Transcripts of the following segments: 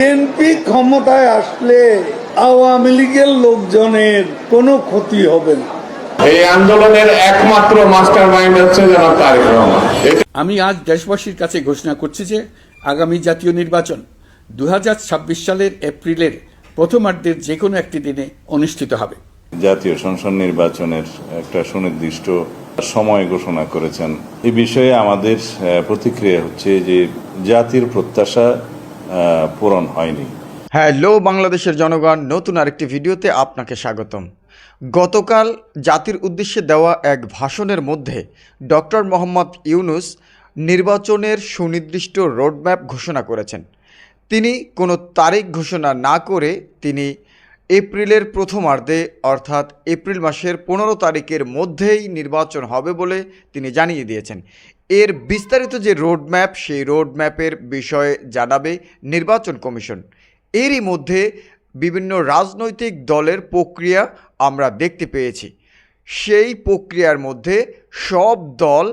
BNP ক্ষমতায় আসলে আওয়ামী লীগের লোকজনের কোনো ক্ষতি হবে না। এই আন্দোলনের একমাত্র মাস্টার মাইন্ড হচ্ছে জনাব তারেক রহমান। আমি আজ দেশবাসীর কাছে ঘোষণা করছি যে আগামী জাতীয় নির্বাচন দুই হাজার ছাব্বিশ সালের এপ্রিলের প্রথমার্ধের যে কোনো একটি দিনে অনুষ্ঠিত হবে। জাতীয় সংসদ নির্বাচনের একটা সুনির্দিষ্ট সময় ঘোষণা করেছেন। এ বিষয়ে আমাদের আহ, প্রতিক্রিয়া হচ্ছে যে জাতির প্রত্যাশা পূরণ হয়নি। হ্যালো বাংলাদেশের জনগণ, নতুন আরেকটি ভিডিওতে আপনাকে স্বাগতম। গতকাল জাতির উদ্দেশ্যে দেওয়া এক ভাষণের মধ্যে ডক্টর মোহাম্মদ ইউনুস নির্বাচনের সুনির্দিষ্ট রোডম্যাপ ঘোষণা করেছেন। তিনি কোনো তারিখ ঘোষণা না করে তিনি এপ্রিলের প্রথমার্ধে, অর্থাৎ এপ্রিল মাসের পনেরো তারিখের মধ্যেই নির্বাচন হবে বলে তিনি জানিয়ে দিয়েছেন। এর বিস্তারিত যে রোডম্যাপ, সেই রোডম্যাপের বিষয়ে জানাবে নির্বাচন কমিশন। এরই মধ্যে বিভিন্ন রাজনৈতিক দলের প্রক্রিয়া আমরা দেখতে পেয়েছি। সেই প্রক্রিয়ার মধ্যে সব দল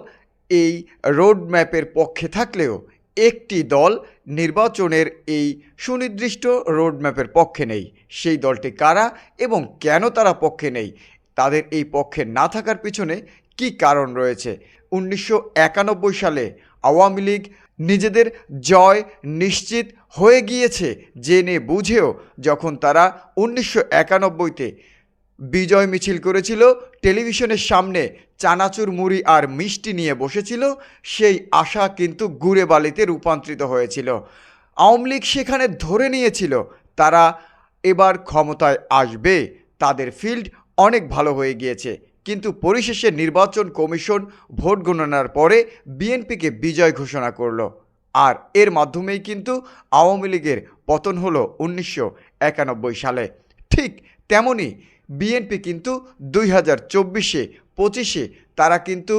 এই রোডম্যাপের পক্ষে থাকলেও একটি দল নির্বাচনের এই সুনির্দিষ্ট রোডম্যাপের পক্ষে নেই। সেই দলটি কারা এবং কেন তারা পক্ষে নেই, তাদের এই পক্ষে না থাকার পিছনে কি কারণ রয়েছে? উনিশশো একানব্বই সালে আওয়ামী লীগ নিজেদের জয় নিশ্চিত হয়ে গিয়েছে জেনে বুঝেও যখন তারা উনিশশো একানব্বইতে বিজয় মিছিল করেছিল, টেলিভিশনের সামনে চানাচুর মুড়ি আর মিষ্টি নিয়ে বসেছিল, সেই আশা কিন্তু গুড়ে বালিতে রূপান্তরিত হয়েছিল। আওয়ামী লীগ সেখানে ধরে নিয়েছিল, তারা এবার ক্ষমতায় আসবে, তাদের ফিল্ড অনেক ভালো হয়ে গিয়েছে। কিন্তু পরিশেষে নির্বাচন কমিশন ভোট গণনার পরে বিএনপিকে বিজয় ঘোষণা করল। আর এর মাধ্যমেই কিন্তু আওয়ামী লীগের পতন হলো উনিশশো একানব্বই সালে। ঠিক তেমনই বিএনপি কিন্তু দুই হাজার চব্বিশে, পঁচিশে তারা কিন্তু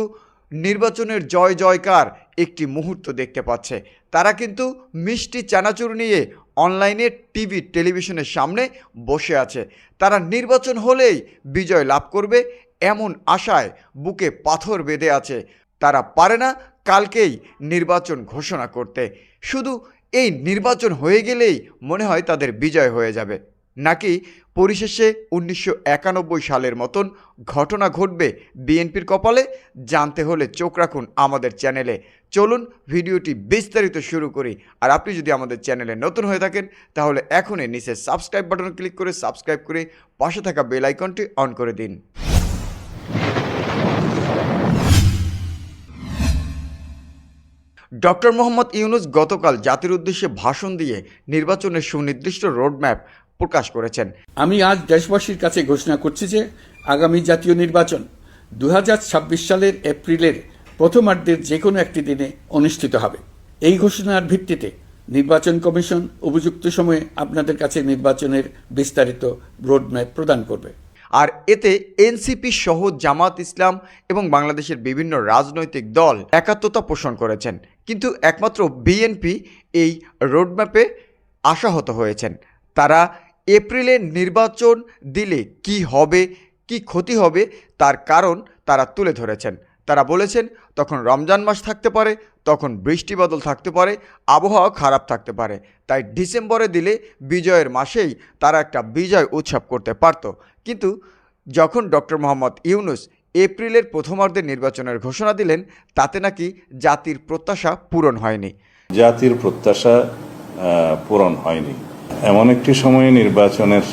নির্বাচনের জয় জয়কার একটি মুহূর্ত দেখতে পাচ্ছে। তারা কিন্তু মিষ্টি চানাচুর নিয়ে অনলাইনে টিভি, টেলিভিশনের সামনে বসে আছে। তারা নির্বাচন হলেই বিজয় লাভ করবে এমন আশায় বুকে পাথর বেঁধে আছে। তারা পারে না কালকেই নির্বাচন ঘোষণা করতে। শুধু এই নির্বাচন হয়ে গেলেই মনে হয় তাদের বিজয় হয়ে যাবে। নাকি পরিশেষে উনিশশো একানব্বই সালের মতন ঘটনা ঘটবে বিএনপির কপালে? জানতে হলে চোখ রাখুন আমাদের চ্যানেলে। চলুন ভিডিওটি বিস্তারিত শুরু করি। আর আপনি যদি আমাদের চ্যানেলে নতুন হয়ে থাকেন, তাহলে এখনই নিচে সাবস্ক্রাইব বাটন ক্লিক করে সাবস্ক্রাইব করে পাশে থাকা বেল আইকনটি অন করে দিন। ডক্টর মোহাম্মদ ইউনুস গতকাল জাতির উদ্দেশ্যে ভাষণ দিয়ে নির্বাচনের সুনির্দিষ্ট রোডম্যাপ প্রকাশ করেছেন। আমি আজ দেশবাসীর কাছে ঘোষণা করছি যে আগামী জাতীয় নির্বাচন দু হাজার ছাব্বিশ সালের এপ্রিলের প্রথমার্ধের যে কোনো একটি দিনে অনুষ্ঠিত হবে। এই ঘোষণার ভিত্তিতে নির্বাচন কমিশন উপযুক্ত সময়ে আপনাদের কাছে নির্বাচনের বিস্তারিত রোডম্যাপ প্রদান করবে। আর এতে এনসিপি সহ জামাত ইসলাম এবং বাংলাদেশের বিভিন্ন রাজনৈতিক দল একাত্মতা পোষণ করেছেন। কিন্তু একমাত্র বিএনপি এই রোডম্যাপে আশাহত হয়েছেন। তারা এপ্রিলে নির্বাচন দিলে কি হবে, কি ক্ষতি হবে, তার কারণ তারা তুলে ধরেছেন। তারা বলেছেন, তখন রমজান মাস থাকতে পারে, তখন বৃষ্টি বদল থাকতে পারে আবহাওয়া খারাপ থাকতে পারে। তাই ডিসেম্বরে দিলে বিজয়ের মাসেই তারা একটা বিজয় উৎসব করতে পারত। কিন্তু যখন ডক্টর মোহাম্মদ ইউনুস এপ্রিলের প্রথমার্ধে নির্বাচনের ঘোষণা দিলেন, তাতে নাকি জাতির প্রত্যাশা পূরণ হয়নি। জাতির প্রত্যাশা পূরণ হয়নি। এমন একটি সময়ে নির্বাচনের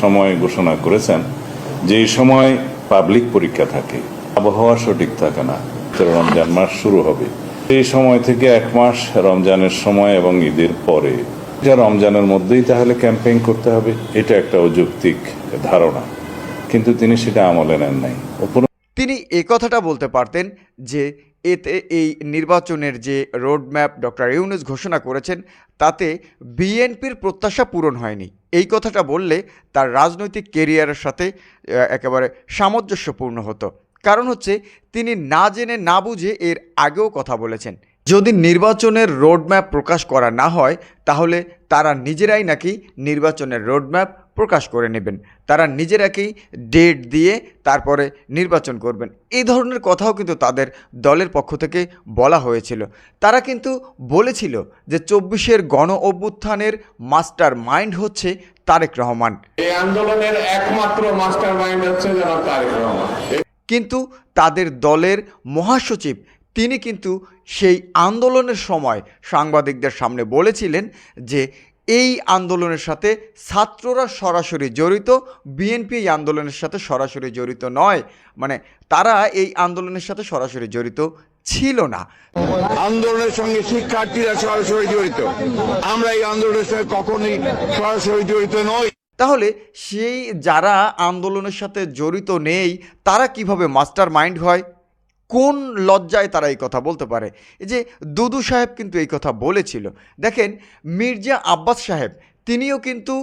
সময় ঘোষণা করেছেন, যেই সময় পাবলিক পরীক্ষা থাকে। আবহাওয়া সঠিক থাকে না রমজান মাস শুরু হবে। এই সময় থেকে এক মাস রমজানের সময় এবং ঈদের পরে। যা রমজানের মধ্যেই তাহলে ক্যাম্পেইন করতে হবে, এটা একটা অযৌক্তিক ধারণা। কিন্তু তিনি সেটা আমলে নেন নাই। তিনি এ কথাটা বলতে পারতেন যে, এতে এই নির্বাচনের যে রোডম্যাপ ডক্টর ইউনুস ঘোষণা করেছেন, তাতে বিএনপির প্রত্যাশা পূরণ হয়নি। এই কথাটা বললে তার রাজনৈতিক কেরিয়ারের সাথে একেবারে সামঞ্জস্যপূর্ণ হতো। কারণ হচ্ছে তিনি না জেনে না বুঝে এর আগেও কথা বলেছেন। যদি নির্বাচনের রোডম্যাপ প্রকাশ করা না হয়, তাহলে তারা নিজেরাই নাকি নির্বাচনের রোডম্যাপ প্রকাশ করে নেবেন। তারা নিজেরাকেই ডেট দিয়ে তারপরে নির্বাচন করবেন। এই ধরনের কথাও কিন্তু তাদের দলের পক্ষ থেকে বলা হয়েছিল। তারা কিন্তু বলেছিল যে চব্বিশের গণ অভ্যুত্থানের মাস্টার মাইন্ড হচ্ছে তারেক রহমান। এই আন্দোলনের একমাত্র মাস্টার মাইন্ড হচ্ছে তারেক রহমান। কিন্তু তাদের দলের মহাসচিব, তিনি কিন্তু সেই আন্দোলনের সময় সাংবাদিকদের সামনে বলেছিলেন যে এই আন্দোলনের সাথে ছাত্ররা সরাসরি জড়িত, বিএনপি এই আন্দোলনের সাথে সরাসরি জড়িত নয়। মানে তারা এই আন্দোলনের সাথে সরাসরি জড়িত ছিল না। আন্দোলনের সঙ্গে শিক্ষার্থীরা সরাসরি জড়িত। আমরা এই আন্দোলনের সঙ্গে কখনোই সরাসরি জড়িত নই। তাহলে সেই যারা আন্দোলনের সাথে জড়িত নেই, তারা কীভাবে মাস্টার মাইন্ড হয়? কোন লজ্জায় তারা এই কথা বলতে পারে? যে দুদু সাহেব কিন্তু এই কথা বলেছিল। দেখেন, মির্জা আব্বাস সাহেব, তিনিও কিন্তু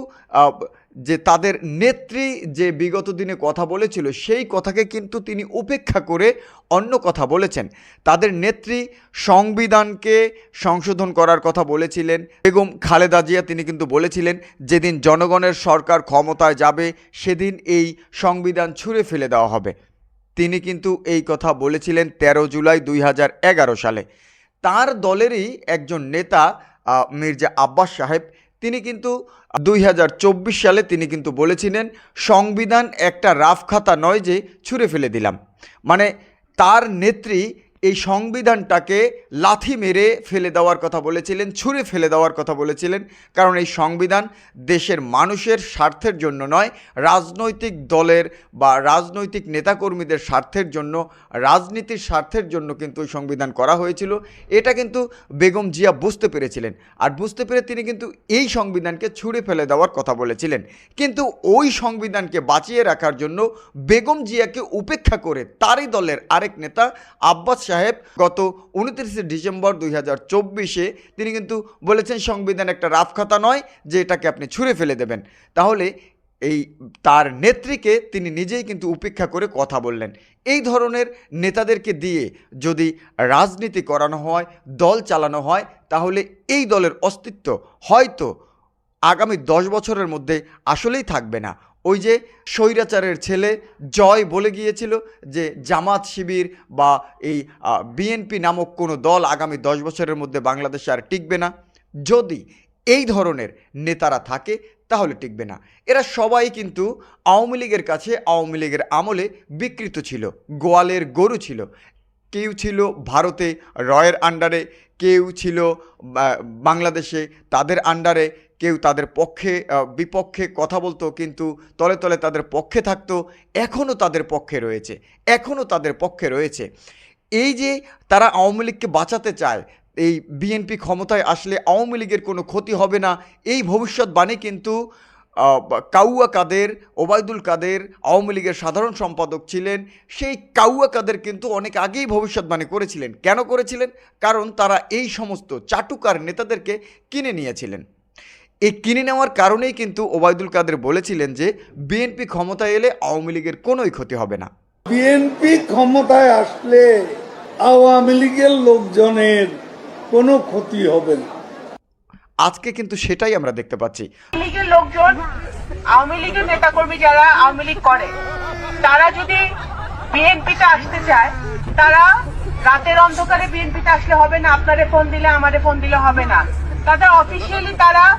যে তাদের নেত্রী যে বিগত দিনে কথা বলেছিল, সেই কথাকে কিন্তু তিনি উপেক্ষা করে অন্য কথা বলেছেন। তাদের নেত্রী সংবিধানকে সংশোধন করার কথা বলেছিলেন। বেগম খালেদা জিয়া তিনি কিন্তু বলেছিলেন, যেদিন জনগণের সরকার ক্ষমতায় যাবে, সেদিন এই সংবিধান ছুঁড়ে ফেলে দেওয়া হবে। তিনি কিন্তু এই কথা বলেছিলেন তেরো জুলাই দুই হাজার এগারো সালে। তার দলেরই একজন নেতা মির্জা আব্বাস সাহেব তিনি কিন্তু দুই হাজার চব্বিশ সালে তিনি কিন্তু বলেছিলেন, সংবিধান একটা রাফ খাতা নয় যে ছুঁড়ে ফেলে দিলাম। মানে তার নেত্রী এই সংবিধানটাকে লাথি মেরে ফেলে দেওয়ার কথা বলেছিলেন, ছুঁড়ে ফেলে দেওয়ার কথা বলেছিলেন। কারণ এই সংবিধান দেশের মানুষের স্বার্থের জন্য নয়, রাজনৈতিক দলের বা রাজনৈতিক নেতাকর্মীদের স্বার্থের জন্য, রাজনীতির স্বার্থের জন্য কিন্তু এই সংবিধান করা হয়েছিল। এটা কিন্তু বেগম জিয়া বুঝতে পেরেছিলেন আর বুঝতে পেরে তিনি কিন্তু এই সংবিধানকে ছুঁড়ে ফেলে দেওয়ার কথা বলেছিলেন। কিন্তু ওই সংবিধানকে বাঁচিয়ে রাখার জন্য বেগম জিয়াকে উপেক্ষা করে তারই দলের আরেক নেতা আব্বাস সাহেব, গত উনত্রিশে ডিসেম্বর দুই হাজার চব্বিশে তিনি কিন্তু বলেছেন, সংবিধান একটা রাফ খাতা নয় যে এটাকে আপনি ছুঁড়ে ফেলে দেবেন। তাহলে এই তার নেত্রীকে তিনি নিজেই কিন্তু উপেক্ষা করে কথা বললেন। এই ধরনের নেতাদেরকে দিয়ে যদি রাজনীতি করানো হয়, দল চালানো হয়, তাহলে এই দলের অস্তিত্ব হয়তো আগামী দশ বছরের মধ্যে আসলেই থাকবে না। ওই যে স্বৈরাচারের ছেলে জয় বলে গিয়েছিল যে জামাত শিবির বা এই বিএনপি নামক কোনো দল আগামী দশ বছরের মধ্যে বাংলাদেশে আর টিকবে না। যদি এই ধরনের নেতারা থাকে, তাহলে টিকবে না। এরা সবাই কিন্তু আওয়ামী লীগের কাছে, আওয়ামী লীগের আমলে বিকৃত ছিল। গোয়ালের গরু ছিল। কেউ ছিল ভারতে রয়ের আন্ডারে কেউ ছিল বাংলাদেশে তাদের আন্ডারে কেউ তাদের পক্ষে বিপক্ষে কথা বলতো, কিন্তু তলে তলে তাদের পক্ষে থাকতো, এখনও তাদের পক্ষে রয়েছে, এখনও তাদের পক্ষে রয়েছে। এই যে তারা আওয়ামী লীগকে বাঁচাতে চায়, এই বিএনপি ক্ষমতায় আসলে আওয়ামী লীগের কোনো ক্ষতি হবে না, এই ভবিষ্যৎবাণী কিন্তু কাউয়া কাদের, ওবায়দুল কাদের, আওয়ামী লীগের সাধারণ সম্পাদক ছিলেন, সেই কাউয়া কাদের কিন্তু অনেক আগেই ভবিষ্যৎবাণী করেছিলেন। কেন করেছিলেন? কারণ তারা এই সমস্ত চাটুকার নেতাদেরকে কিনে নিয়েছিলেন। এই কিনে নেওয়ার কারণেই কিন্তু ওবায়দুল কাদের বলেছিলেন যে বিএনপি ক্ষমতায় এলে আওয়ামী লীগের কোনোই ক্ষতি হবে না। বিএনপি ক্ষমতায় আসলে আওয়ামী লীগের লোকজনের কোনো ক্ষতি হবে না। আজকে কিন্তু সেটাই আমরা দেখতে পাচ্ছি। লীগের লোকজন আওয়ামী লীগের নেতাকর্মী যারা আওয়ামী লীগ করে তারা যদি বিএনপিতে আসতে চায় তারা রাতের অন্ধকারে বিএনপিতে আসলে হবে না আপনারে ফোন দিলে আমারে ফোন দিলে হবে না। তাদের অফিসিয়ালি তারা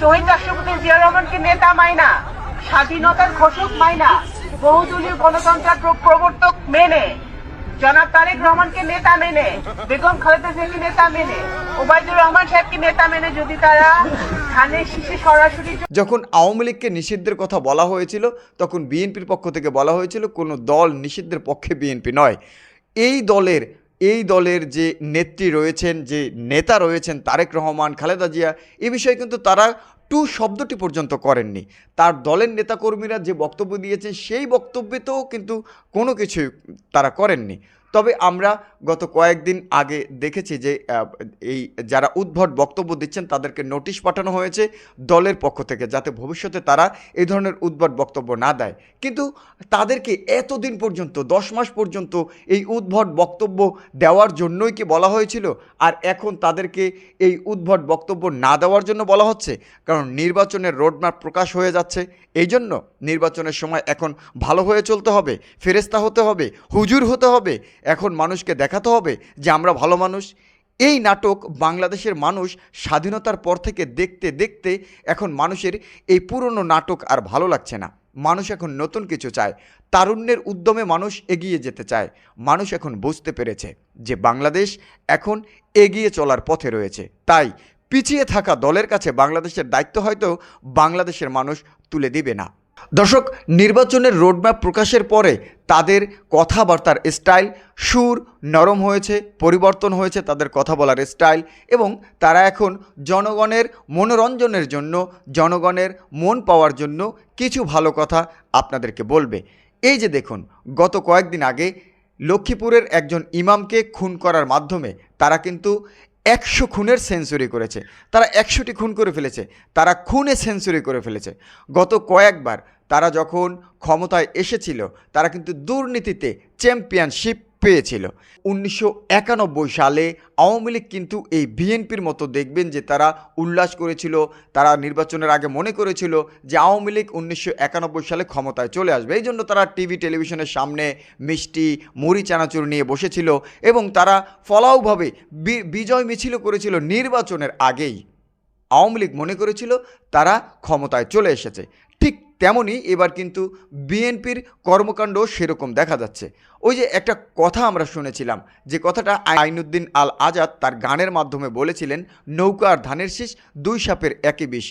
শহীদ রাষ্ট্রপতি জিয়া রহমানকে নেতা মাইনা, স্বাধীনতার ঘোষক মাইনা, বহুদলীয় গণতন্ত্রের প্র- প্রবর্তক মেনে, জনাব তারেক রহমানকে নেতা মেনে, বেগম খালেদা জিয়াকে নেতা মেনে, ওবায়দুর রহমান সাহেবকে নেতা মেনে যদি তারা ধানের শীষে সরাসরি যখন আওয়ামী লীগকে নিষিদ্ধের কথা বলা হয়েছিল, তখন বিএনপির পক্ষ থেকে বলা হয়েছিল, কোনো দল নিষিদ্ধের পক্ষে বিএনপি নয়। এই দলের এই দলের যে নেত্রী রয়েছেন, যে নেতা রয়েছেন তারেক রহমান, খালেদা জিয়া, এ বিষয়ে কিন্তু তারা টু শব্দটি পর্যন্ত করেননি। তার দলের নেতাকর্মীরা যে বক্তব্য দিয়েছেন, সেই বক্তব্যেতেও কিন্তু কোনো কিছুই তারা করেননি। তবে আমরা গত কয়েকদিন আগে দেখেছি যে এই যারা উদ্ভট বক্তব্য দিচ্ছেন তাদেরকে নোটিশ পাঠানো হয়েছে দলের পক্ষ থেকে যাতে ভবিষ্যতে তারা এই ধরনের উদ্ভট বক্তব্য না দেয়। কিন্তু তাদেরকে এতদিন পর্যন্ত, দশ মাস পর্যন্ত এই উদ্ভট বক্তব্য দেওয়ার জন্যই কি বলা হয়েছিল? আর এখন তাদেরকে এই উদ্ভট বক্তব্য না দেওয়ার জন্য বলা হচ্ছে? কারণ নির্বাচনের রোডম্যাপ প্রকাশ হয়ে যাচ্ছে। এই জন্য নির্বাচনের সময় এখন ভালো হয়ে চলতে হবে ফেরেস্তা হতে হবে, হুজুর হতে হবে এখন মানুষকে দেখাতে হবে যে আমরা ভালো মানুষ। এই নাটক বাংলাদেশের মানুষ স্বাধীনতার পর থেকে দেখতে দেখতে এখন মানুষের এই পুরনো নাটক আর ভালো লাগছে না। মানুষ এখন নতুন কিছু চায়। তারুণ্যের উদ্যমে মানুষ এগিয়ে যেতে চায়। মানুষ এখন বুঝতে পেরেছে যে বাংলাদেশ এখন এগিয়ে চলার পথে রয়েছে। তাই পিছিয়ে থাকা দলের কাছে বাংলাদেশের দায়িত্ব হয়তো বাংলাদেশের মানুষ তুলে দিবে না। দর্শক, নির্বাচনের রোডম্যাপ প্রকাশের পরে তাদের কথাবার্তার স্টাইল সুর নরম হয়েছে, পরিবর্তন হয়েছে তাদের কথা বলার স্টাইল এবং তারা এখন জনগণের মনোরঞ্জনের জন্য, জনগণের মন পাওয়ার জন্য কিছু ভালো কথা আপনাদেরকে বলবে। এই যে দেখুন, গত কয়েকদিন আগে লক্ষ্মীপুরের একজন ইমামকে খুন করার মাধ্যমে তারা কিন্তু একশো খুনের সেঞ্চুরি করেছে। তারা একশোটি খুন করে ফেলেছে। তারা খুনে সেঞ্চুরি করে ফেলেছে। গত কয়েকবার তারা যখন ক্ষমতায় এসেছিল, তারা কিন্তু দুর্নীতিতে চ্যাম্পিয়নশিপ পেয়েছিল। উনিশশো একানব্বই সালে আওয়ামী লীগ কিন্তু এই বিএনপির মতো দেখবেন যে তারা উল্লাস করেছিল, তারা নির্বাচনের আগে মনে করেছিল যে আওয়ামী লীগ উনিশশো একানব্বই সালে ক্ষমতায় চলে আসবে। এই জন্য তারা টিভি, টেলিভিশনের সামনে মিষ্টি, মুড়ি, চানাচুর নিয়ে বসেছিল এবং তারা ফলাওভাবে বি- বিজয় মিছিল করেছিল নির্বাচনের আগেই। আওয়ামী লীগ মনে করেছিল তারা ক্ষমতায় চলে এসেছে। তেমনই এবার কিন্তু বিএনপির কর্মকাণ্ড সেরকম দেখা যাচ্ছে। ওই যে একটা কথা আমরা শুনেছিলাম, যে কথাটা আইনুদ্দিন আল আজাদ তার গানের মাধ্যমে বলেছিলেন, নৌকা আর ধানের শীষ দুই সাপের একই বিষ।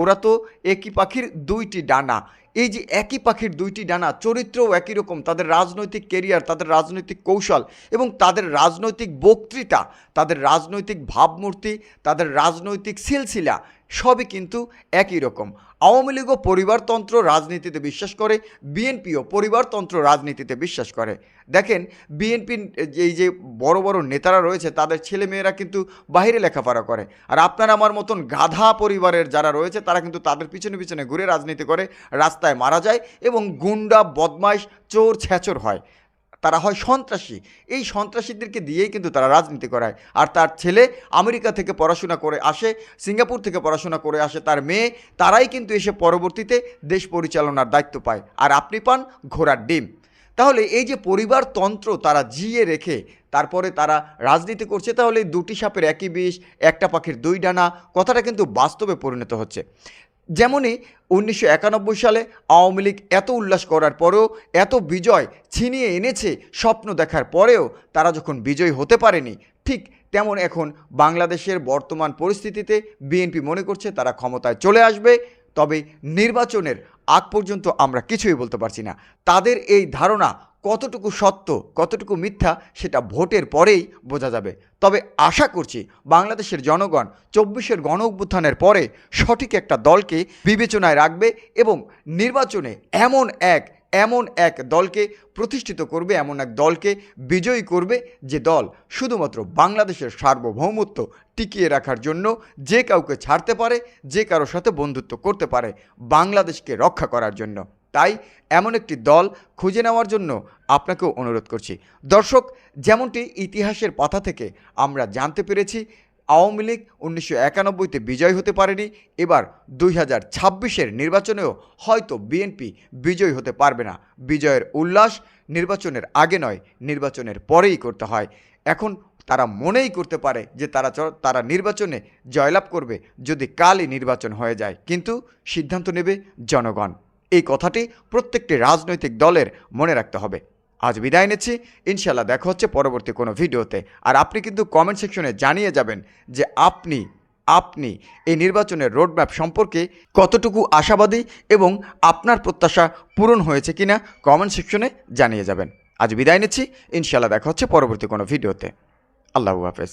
ওরা তো একই পাখির দুইটি ডানা। এই যে একই পাখির দুইটি ডানা, চরিত্রও একই রকম, তাদের রাজনৈতিক কেরিয়ার তাদের রাজনৈতিক কৌশল এবং তাদের রাজনৈতিক বক্তৃতা, তাদের রাজনৈতিক ভাবমূর্তি, তাদের রাজনৈতিক সিলসিলা সবই কিন্তু একই রকম। আওয়ামী লীগও পরিবারতন্ত্র রাজনীতিতে বিশ্বাস করে বিএনপিও পরিবারতন্ত্র রাজনীতিতে বিশ্বাস করে। দেখেন বিএনপির এই যে বড় বড় নেতারা রয়েছে, তাদের ছেলেমেয়েরা কিন্তু বাইরে লেখাপড়া করে। আর আপনার আমার মতন গাধা পরিবারের যারা রয়েছে, তারা কিন্তু তাদের পিছনে পিছনে ঘুরে রাজনীতি করে, রাস্তায় মারা যায় এবং গুন্ডা, বদমাইশ, চোর ছ্যাচর হয়। তারা হয় সন্ত্রাসী। এই সন্ত্রাসীদেরকে দিয়েই কিন্তু তারা রাজনীতি করায়। আর তার ছেলে আমেরিকা থেকে পড়াশোনা করে আসে, সিঙ্গাপুর থেকে পড়াশোনা করে আসে তার মেয়ে, তারাই কিন্তু এসে পরবর্তীতে দেশ পরিচালনার দায়িত্ব পায়। আর আপনি পান ঘোড়ার ডিম। তাহলে এই যে পরিবারতন্ত্র তারা জিয়ে রেখে তারপরে তারা রাজনীতি করছে, তাহলে দুটি সাপের একই বিষ, একটা পাখির দুই ডানা, কথাটা কিন্তু বাস্তবে পরিণত হচ্ছে। যেমনই উনিশশো একানব্বই সালে আওয়ামী লীগ এত উল্লাস করার পরেও এত বিজয় ছিনিয়ে এনেছে স্বপ্ন দেখার পরেও তারা যখন বিজয়ী হতে পারেনি, ঠিক তেমন এখন বাংলাদেশের বর্তমান পরিস্থিতিতে বিএনপি মনে করছে তারা ক্ষমতায় চলে আসবে। তবে নির্বাচনের আগ পর্যন্ত আমরা কিছুই বলতে পারছি না। তাদের এই ধারণা কতটুকু সত্য, কতটুকু মিথ্যা সেটা ভোটের পরেই বোঝা যাবে। তবে আশা করছি বাংলাদেশের জনগণ চব্বিশের গণ অভ্যুত্থানের পরে সঠিক একটা দলকে বিবেচনায় রাখবে এবং নির্বাচনে এমন এক এমন এক দলকে প্রতিষ্ঠিত করবে, এমন এক দলকে বিজয়ী করবে যে দল শুধুমাত্র বাংলাদেশের সার্বভৌমত্ব টিকিয়ে রাখার জন্য যে কাউকে ছাড়তে পারে, যে কারোর সাথে বন্ধুত্ব করতে পারে, বাংলাদেশকে রক্ষা করার জন্য। তাই এমন একটি দল খুঁজে নেওয়ার জন্য আপনাকেও অনুরোধ করছি। দর্শক, যেমনটি ইতিহাসের পাতা থেকে আমরা জানতে পেরেছি, আওয়ামী লীগ উনিশশো একানব্বইতে বিজয় হতে পারেনি, এবার দুই হাজার ছাব্বিশের নির্বাচনেও হয়তো বিএনপি বিজয়ী হতে পারবে না। বিজয়ের উল্লাস নির্বাচনের আগে নয়, নির্বাচনের পরেই করতে হয়। এখন তারা মনেই করতে পারে যে তারা তারা নির্বাচনে জয়লাভ করবে যদি কালই নির্বাচন হয়ে যায়। কিন্তু সিদ্ধান্ত নেবে জনগণ। এই কথাটি প্রত্যেকটি রাজনৈতিক দলের মনে রাখতে হবে। আজ বিদায় নিচ্ছি। ইনশাল্লাহ দেখা হচ্ছে পরবর্তী কোনো ভিডিওতে। আর আপনি কিন্তু কমেন্ট সেকশনে জানিয়ে যাবেন যে আপনি আপনি এই নির্বাচনের রোডম্যাপ সম্পর্কে কতটুকু আশাবাদী এবং আপনার প্রত্যাশা পূরণ হয়েছে কিনা কমেন্ট সেকশনে জানিয়ে যাবেন। আজ বিদায় নিচ্ছি। ইনশাল্লাহ দেখা হচ্ছে পরবর্তী কোনো ভিডিওতে। আল্লাহ হাফেজ।